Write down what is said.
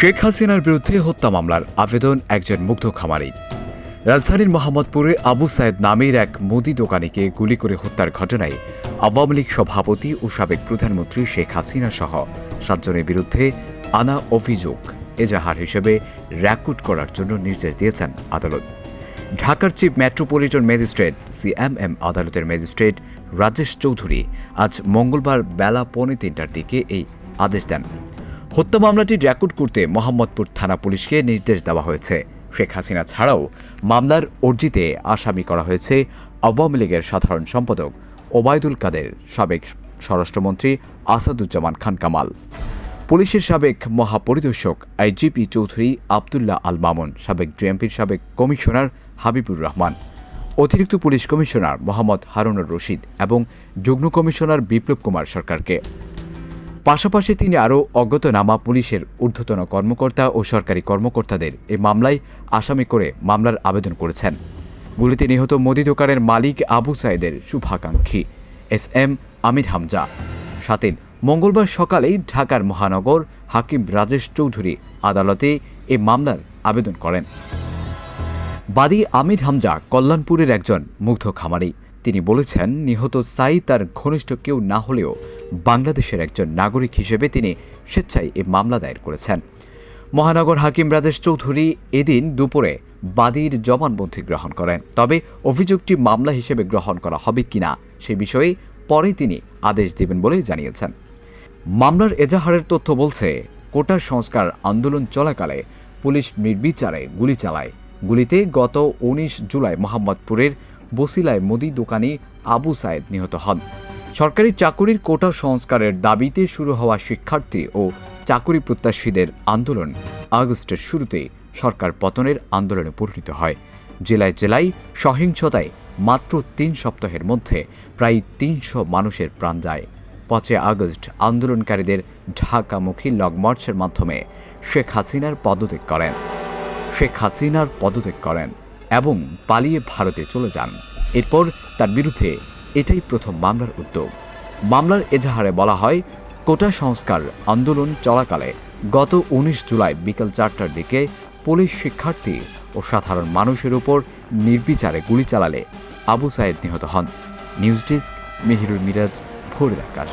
শেখ হাসিনার বিরুদ্ধে হত্যা মামলার আবেদন একজন মুগ্ধ খামারি। রাজধানীর মোহাম্মদপুরে আবু সায়েদ নামের এক মুদি দোকানিকে গুলি করে হত্যার ঘটনায় আওয়ামী লীগ সভাপতি ও সাবেক প্রধানমন্ত্রী শেখ হাসিনা সহ সাতজনের বিরুদ্ধে আনা অভিযোগ এজাহার হিসেবে র্যাকুট করার জন্য নির্দেশ দিয়েছেন আদালত। ঢাকার চিফ মেট্রোপলিটন ম্যাজিস্ট্রেট সিএমএম আদালতের ম্যাজিস্ট্রেট রাজেশ চৌধুরী আজ মঙ্গলবার বেলা পৌনে তিনটার দিকে এই আদেশ দেন। হত্যা মামলাটি রেকর্ড করতে মোহাম্মদপুর থানা পুলিশকে নির্দেশ দেওয়া হয়েছে। শেখ হাসিনা ছাড়াও মামলার অর্জিতে আসামি করা হয়েছে আওয়ামী লীগের সাধারণ সম্পাদক ওবায়দুল কাদের, সাবেক স্বরাষ্ট্রমন্ত্রী আসাদুজ্জামান খান কামাল। পুলিশের সাবেক মহাপরিদর্শক আইজিপি চৌধুরী আবদুল্লাহ আল মামুন, সাবেক ডিএমপির সাবেক কমিশনার হাবিবুর রহমান, অতিরিক্ত পুলিশ কমিশনার মোহাম্মদ হারুনুর রশিদ এবং যুগ্ম কমিশনার বিপ্লব কুমার সরকারকে। পাশাপাশি তিনি আরও অজ্ঞাতনামা পুলিশের ঊর্ধ্বতন কর্মকর্তা ও সরকারি কর্মকর্তাদের এই মামলায় আসামি করে মামলার আবেদন করেছেন। গুলিতে নিহত মোদি দোকানের মালিক আবু সাইদের শুভাকাঙ্ক্ষী এস এম আমির হামজা। সাথে মঙ্গলবার সকালেই ঢাকার মহানগর হাকিম রাজেশ চৌধুরী আদালতে এ মামলার আবেদন করেন। বাদী আমির হামজা কল্যাণপুরের একজন মুগ্ধ খামারি। তিনি বলেছেন, নিহত সাই তার ঘনিষ্ঠ কেউ না হলেও বাংলাদেশের একজন নাগরিক হিসেবে তিনি স্বেচ্ছায় এই মামলা দায়ের করেছেন। মহানগর হাকিম রাজেশ চৌধুরী এদিন দুপুরে বাদীর জবানবন্দি গ্রহণ করেন। তবে অভিযোগটি মামলা হিসেবে গ্রহণ করা হবে কিনা সে বিষয়ে পরে তিনি আদেশ দেবেন বলে জানিয়েছেন। মামলার এজাহারের তথ্য বলছে, কোটা সংস্কার আন্দোলন চলাকালে পুলিশ নির্বিচারে গুলি চালায়। গুলিতে গত উনিশ জুলাই মোহাম্মদপুরের বসিলায় মুদি দোকানি আবু সায়েদ নিহত হন। সরকারি চাকুরির কোটা সংস্কারের দাবিতে শুরু হওয়া শিক্ষার্থী ও চাকুরি প্রত্যাশীদের আন্দোলন আগস্টের শুরুতে সরকার পতনের আন্দোলনে পরিণত হয়। জেলায় জেলায় সহিংসতায় মাত্র তিন সপ্তাহের মধ্যে প্রায় তিনশো মানুষের প্রাণ যায়। পাঁচই আগস্ট আন্দোলনকারীদের ঢাকামুখী লং মার্চের মাধ্যমে শেখ হাসিনার পদত্যাগ করেন। শেখ হাসিনার পদত্যাগ করেন। এবং পালিয়ে ভারতে চলে যান। এরপর তার বিরুদ্ধে এটাই প্রথম মামলার উদ্যোগ। মামলার এজাহারে বলা হয়, কোটা সংস্কার আন্দোলন চলাকালে গত উনিশ জুলাই বিকেল চারটার দিকে পুলিশ শিক্ষার্থী ও সাধারণ মানুষের উপর নির্বিচারে গুলি চালালে আবু সায়েদ নিহত হন। নিউজ ডেস্ক মেহিরুল মিরাজ, ভোরের আকাশ।